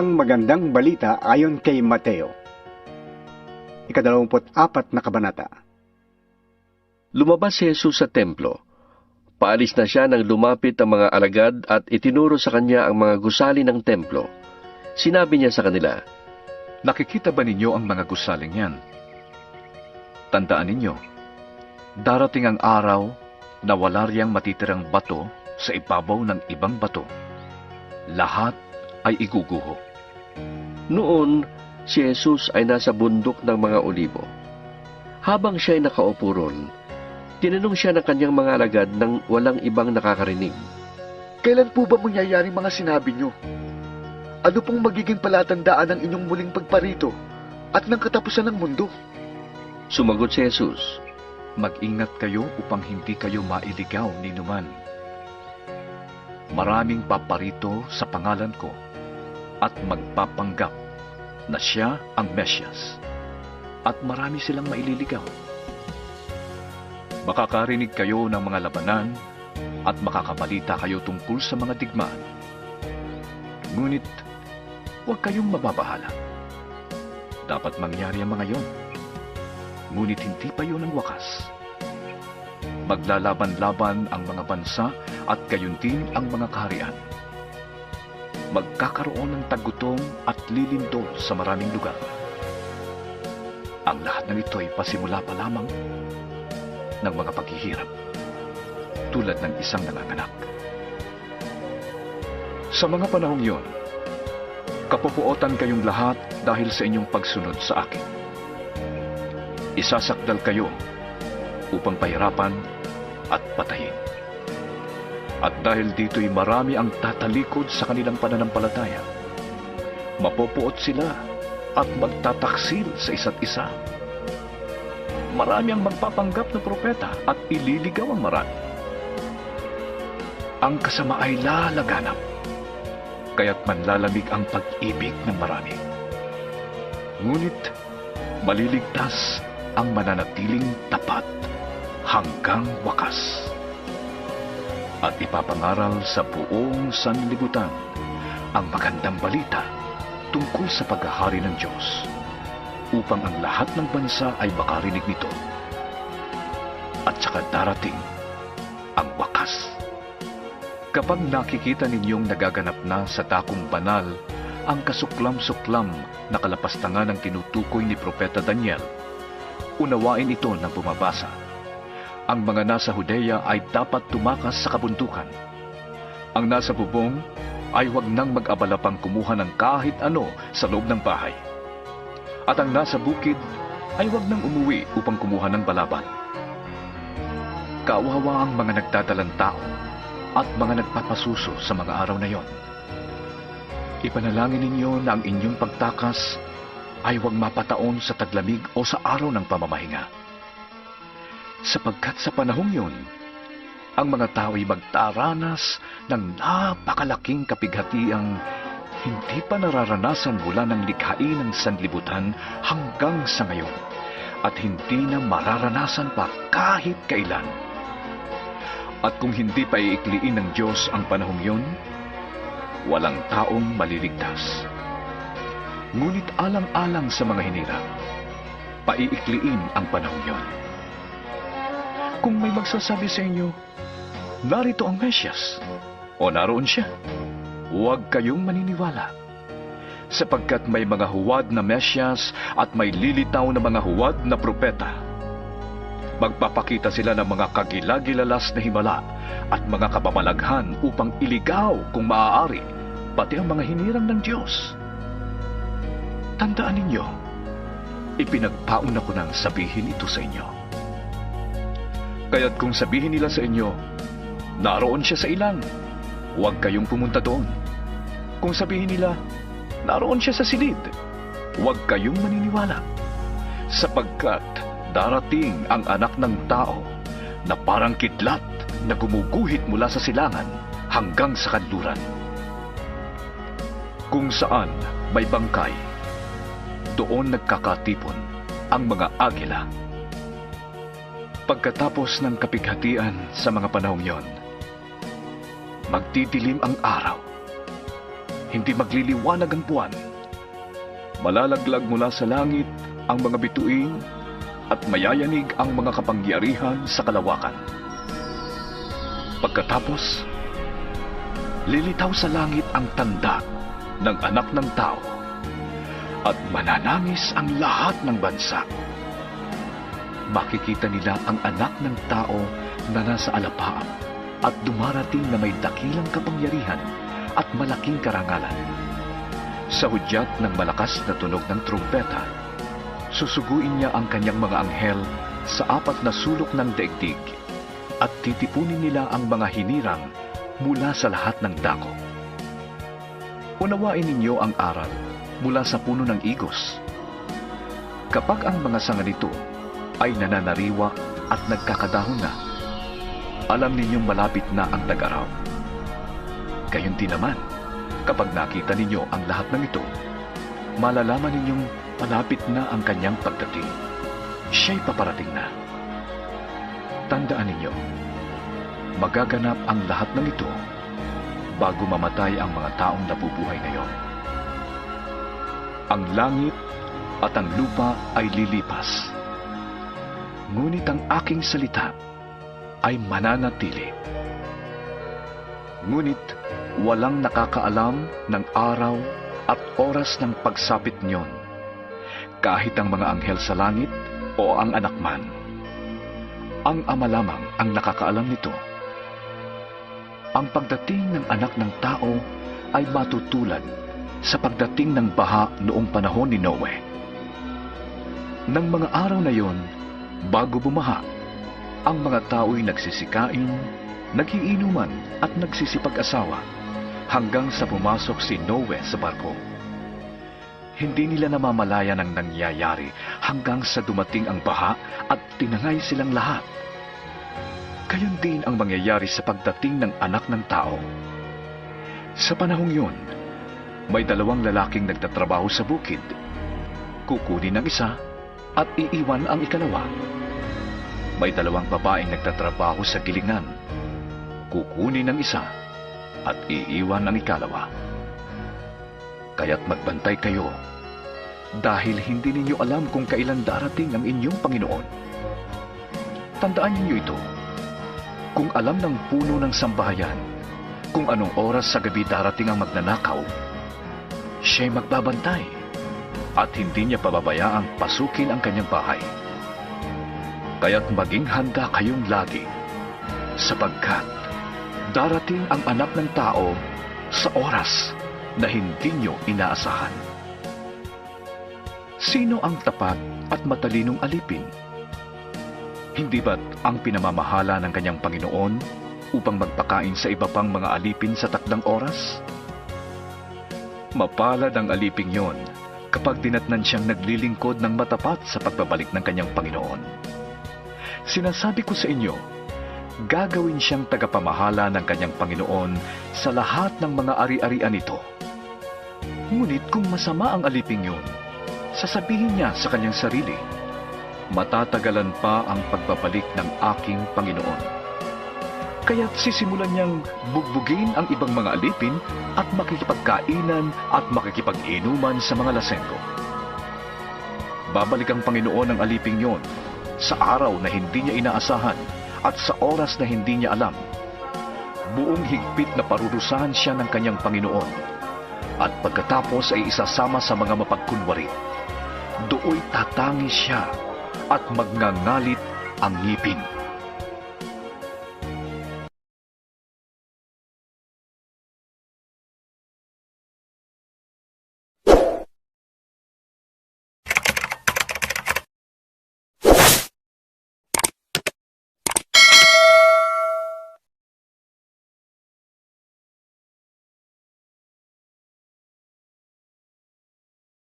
Ang magandang balita ayon kay Mateo. Ikadalawamput apat na kabanata. Lumabas si Jesus sa templo. Paalis na siya nang lumapit ang mga alagad at itinuro sa kanya ang mga gusali ng templo. Sinabi niya sa kanila, Nakikita ba ninyo ang mga gusaling yan? Tandaan ninyo, darating ang araw na wala riyang matitirang bato sa ibabaw ng ibang bato. Lahat ay iguguho. Noon, si Jesus ay nasa bundok ng mga olibo. Habang siya ay nakaupo ron, tinanong siya ng kanyang mga alagad nang walang ibang nakakarinig. Kailan po ba mangyayari mga sinabi nyo? Ano pong magiging palatandaan ng inyong muling pagparito at ng katapusan ng mundo? Sumagot si Jesus, Mag-ingat kayo upang hindi kayo mailigaw ni Numan. Maraming paparito sa pangalan ko at magpapanggap na siya ang Mesyas at marami silang maililigaw. Makakarinig kayo ng mga labanan at makakabalita kayo tungkol sa mga digmaan. Ngunit huwag kayong mababahala. Dapat mangyari ang mga yon ngunit hindi pa yun ang wakas. Maglalaban-laban ang mga bansa at gayon din ang mga kaharian. Magkakaroon ng tagutom at lilindol sa maraming lugar. Ang lahat ng ito ay pasimula pa lamang ng mga paghihirap tulad ng isang nanganganak. Sa mga panahong yon, kapupuotan kayong lahat dahil sa inyong pagsunod sa akin isasakdal kayo upang pahirapan at patayin. At dahil dito'y marami ang tatalikod sa kanilang pananampalataya, mapopuot sila at magtataksil sa isa't isa. Marami ang magpapanggap na propeta at ililigaw ang marami. Ang kasama ay lalaganap, kaya't manlalamig ang pag-ibig ng marami. Ngunit maliligtas ang mananatiling tapat hanggang wakas. At ipapangaral sa buong sanlibutan ang magandang balita tungkol sa paghahari ng Diyos upang ang lahat ng bansa ay makarinig nito. At saka darating ang wakas. Kapag nakikita ninyong nagaganap na sa dakong banal ang kasuklam-suklam na kalapastangan ng tinutukoy ni Propeta Daniel, unawain ito ng bumabasa. Ang mga nasa Hudeya ay dapat tumakas sa kabundukan. Ang nasa bubong ay huwag nang mag-abala pang kumuha ng kahit ano sa loob ng bahay. At ang nasa bukid ay huwag nang umuwi upang kumuha ng balaban. Kawawa ang mga nagdadalang tao at mga nagpapasuso sa mga araw na yon. Ipanalangin ninyo na ang inyong pagtakas ay huwag mapataon sa taglamig o sa araw ng pamamahinga. Sapagkat sa panahong yun, ang mga tao ay magtaranas ng napakalaking kapighatiang hindi pa nararanasan mula ng likhain ng sanlibutan hanggang sa ngayon at hindi na mararanasan pa kahit kailan. At kung hindi pa iikliin ng Diyos ang panahong yun, walang taong maliligtas ngunit alang-alang sa mga hinirap, paiikliin ang panahon yon. Kung may magsasabi sa inyo, narito ang Mesyas, o naroon siya, huwag kayong maniniwala. Sapagkat may mga huwad na Mesyas at may lilitaw na mga huwad na propeta. Magpapakita sila ng mga kagilagilalas na himala at mga kababalaghan upang iligaw kung maaari pati ang mga hinirang ng Diyos. Tandaan ninyo, ipinagpauna ko nang sabihin ito sa inyo. Kaya't kung sabihin nila sa inyo, naroon siya sa ilang, huwag kayong pumunta doon. Kung sabihin nila, naroon siya sa silid, huwag kayong maniniwala. Sapagkat darating ang anak ng tao na parang kidlat na gumuguhit mula sa silangan hanggang sa kanluran. Kung saan may bangkay, doon nagkakatipon ang mga agila. Pagkatapos ng kapighatian sa mga panahong yon, magdidilim ang araw hindi magliliwanag ang buwan. Malalaglag mula sa langit ang mga bituin at mayayanig ang mga kapangyarihan sa kalawakan. Pagkatapos, lilitaw sa langit ang tanda ng anak ng tao at mananangis ang lahat ng bansa. Makikita nila ang anak ng tao na nasa alapaap at dumarating na may dakilang kapangyarihan at malaking karangalan. Sa hudyat ng malakas na tunog ng trumpeta, susuguin niya ang kanyang mga anghel sa apat na sulok ng daigdig at titipunin nila ang mga hinirang mula sa lahat ng dako. Unawain ninyo ang aral mula sa puno ng igos. Kapag ang mga sanga nito ay nananariwa at nagkakadahon na, alam ninyong malapit na ang tag-araw. Gayon din naman, kapag nakita ninyo ang lahat ng ito, malalaman ninyong malapit na ang kanyang pagdating. Siya'y paparating na. Tandaan ninyo, magaganap ang lahat ng ito bago mamatay ang mga taong nabubuhay ngayon. Ang langit at ang lupa ay lilipas. Ngunit ang aking salita ay mananatili. Ngunit walang nakakaalam ng araw at oras ng pagsapit niyon, kahit ang mga anghel sa langit o ang anak man. Ang ama lamang ang nakakaalam nito. Ang pagdating ng anak ng tao ay matutulad sa pagdating ng baha noong panahon ni Noe. Nang mga araw na yon, bago bumaha, ang mga tao'y nagsisikain, nagiinuman at nagsisipag-asawa hanggang sa pumasok si Noe sa barko. Hindi nila namamalaya ng nangyayari hanggang sa dumating ang baha at tinangay silang lahat. Gayon din ang mangyayari sa pagdating ng anak ng tao. Sa panahong yun, may dalawang lalaking nagtatrabaho sa bukid. Kukunin ang isa at iiwan ang ikalawa. May dalawang babaeng nagtatrabaho sa gilingan. Kukunin ang isa at iiwan ang ikalawa. Kaya't magbantay kayo dahil hindi ninyo alam kung kailan darating ang inyong Panginoon. Tandaan ninyo ito. Kung alam ng puno ng sambahayan kung anong oras sa gabi darating ang magnanakaw, siya'y magbabantay at hindi niya pababayaang pasukin ang kanyang bahay. Kaya't maging handa kayong lagi sapagkat darating ang anak ng tao sa oras na hindi nyo inaasahan. Sino ang tapat at matalinong alipin? Hindi ba't ang pinamamahala ng kanyang Panginoon upang magpakain sa iba pang mga alipin sa takdang oras? Mapalad ang aliping yon kapag dinatnan siyang naglilingkod ng matapat sa pagbabalik ng kanyang Panginoon. Sinasabi ko sa inyo, gagawin siyang tagapamahala ng kanyang Panginoon sa lahat ng mga ari-arian nito. Ngunit kung masama ang aliping yun, sasabihin niya sa kanyang sarili, matatagalan pa ang pagbabalik ng aking Panginoon. Kaya't sisimulan niyang bugbugin ang ibang mga alipin at makikipagkainan at makikipag-inuman sa mga lasenggo. Babalik ang Panginoon ng aliping yon sa araw na hindi niya inaasahan at sa oras na hindi niya alam. Buong higpit na parurusahan siya ng kanyang Panginoon at pagkatapos ay isasama sa mga mapagkunwari. Dooy tatangis siya at magngangalit ang ngipin.